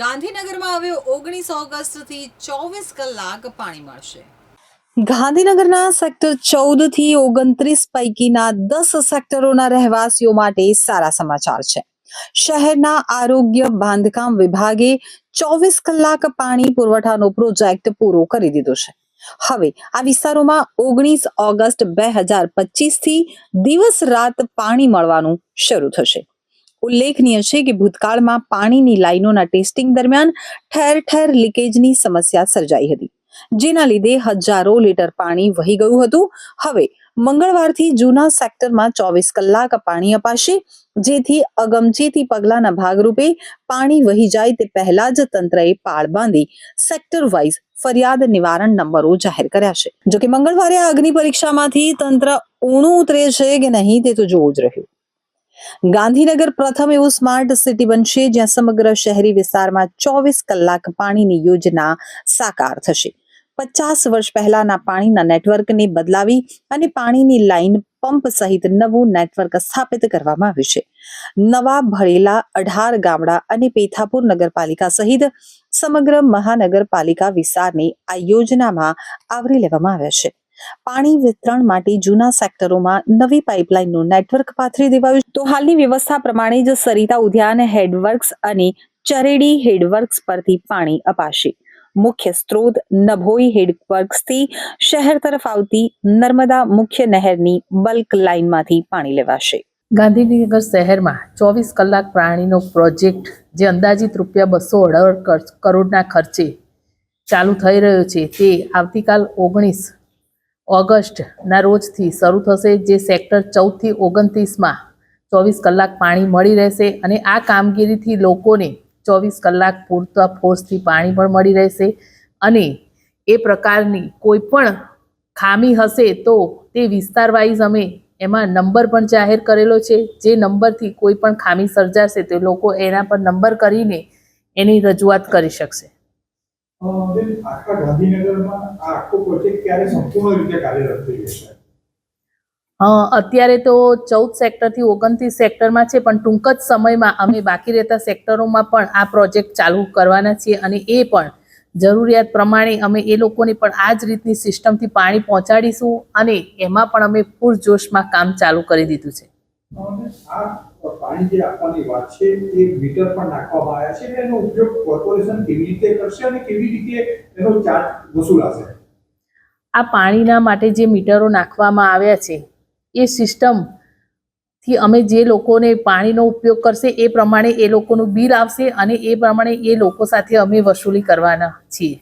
ગાંધીનગરમાં હવે ઓગણીસ ઓગસ્ટથી ચોવીસ કલાક પાણી મળશે. ગાંધીનગરના સેક્ટર ચૌદથી ઓગણત્રીસ પૈકીના દસ સેક્ટરોના રહેવાસીઓ માટે સારા સમાચાર છે. શહેરના આરોગ્ય બાંધકામ વિભાગે ચોવીસ કલાક પાણી પુરવઠાનો પ્રોજેક્ટ પૂરો કરી દીધો છે. હવે આ વિસ્તારોમાં ઓગણીસ ઓગસ્ટ બે હજાર પચીસથી દિવસ રાત પાણી મળવાનું શરૂ થશે. ઉલ્લેખનીય છે કે ભૂતકાળમાં પાણીની લાઈનોના ટેસ્ટિંગ દરમિયાન ઠેર ઠેર લીકેજની સમસ્યા સર્જાઈ હતી. જેના લીધે હજારો લીટર પાણી વહી ગયું હતું. હવે મંગળવારથી જૂના સેક્ટરમાં ચોવીસ કલાક પાણી અપાશે, જેથી અગમચેતી પગલાના ભાગરૂપે પાણી વહી જાય તે પહેલા જ તંત્રએ પાળ બાંધી સેક્ટર વાઇઝ ફરિયાદ નિવારણ નંબરો જાહેર કર્યા છે. જોકે મંગળવારે આ અગ્નિ પરીક્ષામાંથી તંત્ર ઊણું ઉતરે છે કે નહીં તે તો જોવું જ રહ્યું. ગાંધીનગર પ્રથમ એવું સ્માર્ટ સિટી બનશે જ્યાં સમગ્ર શહેરી વિસ્તારમાં ચોવીસ કલાક પાણીની યોજના સાકાર થશે. પચાસ વર્ષ પહેલાના પાણીના નેટવર્કને બદલાવી અને પાણીની લાઈન પંપ સહિત નવું નેટવર્ક સ્થાપિત કરવામાં આવ્યું છે. નવા ભળેલા અઢાર ગામડા અને પેથાપુર નગરપાલિકા સહિત સમગ્ર મહાનગરપાલિકા વિસ્તારને આ યોજનામાં આવરી લેવામાં આવ્યા છે. પાણી વિતરણ માટે જૂના સેક્ટરોમાં નવી પાઇપલાઇનનું નેટવર્ક પાથરી દેવાયું. તો હાલની વ્યવસ્થા પ્રમાણે જ સરિતા ઉદ્યાન હેડવર્ક્સ અને ચરેડી હેડવર્ક્સ પરથી પાણી અપાશે મુખ્ય સ્ત્રોત નભોઈ હેડવર્ક્સથી શહેર તરફ આવતી નર્મદા મુખ્ય નહેરની બલ્ક લાઇનમાંથી પાણી લેવાશે ગાંધીનગર શહેરમાં ચોવીસ કલાક પાણીનો પ્રોજેક્ટ જે અંદાજિત રૂપિયા બસો અઢાર કરોડના ખર્ચે ચાલુ થઈ રહ્યો છે તે આવતીકાલ ઓગણીસ ઓગસ્ટના રોજથી શરૂ થશે જે સેક્ટર ચૌદથી ઓગણત્રીસમાં ચોવીસ કલાક પાણી મળી રહેશે અને આ કામગીરીથી લોકોને ચોવીસ કલાક પૂરતા ફોર્સથી પાણી પણ મળી રહેશે અને એ પ્રકારની કોઈ પણ ખામી હશે તો તે વિસ્તાર વાઇઝ અમે એમાં નંબર પણ જાહેર કરેલો છે. જે નંબરથી કોઈ પણ ખામી સર્જાશે તે લોકો એના પર નંબર કરીને એની રજૂઆત કરી શકશે. બેન, આખા ગાંધીનગરમાં આ આખો પ્રોજેક્ટ ક્યારે સંપૂર્ણ રીતે કાર્યરત થઈ જશે? અત્યારે તો ચૌદ સેક્ટરથી ઓગણત્રીસ સેક્ટરમાં છે, પણ ટૂંક જ સમયમાં અમે બાકી રહેતા સેક્ટરોમાં પણ આ પ્રોજેક્ટ ચાલુ કરવાના છીએ અને એ પણ જરૂરિયાત પ્રમાણે અમે એ લોકોને પણ આ જ રીતની સિસ્ટમથી પાણી પહોંચાડીશું અને એમાં પણ અમે પૂરજોશમાં કામ ચાલુ કરી દીધું છે. આ પાણી જે આપવાની વાત છે, એ મીટર પણ નાખવામાં આવ્યા છે એનો ઉપયોગ કોર્પોરેશન કેવી રીતે કરશે અને કેવી રીતે એનો ચાર્જ વસૂલાશે? આ પાણીના માટે જે મીટરો નાખવામાં આવ્યા છે, એ સિસ્ટમથી અમે જે લોકોને પાણીનો ઉપયોગ કરશે, એ પ્રમાણે એ લોકોનું બિલ આવશે અને એ પ્રમાણે એ લોકો સાથે અમે વસૂલી કરવાના છીએ.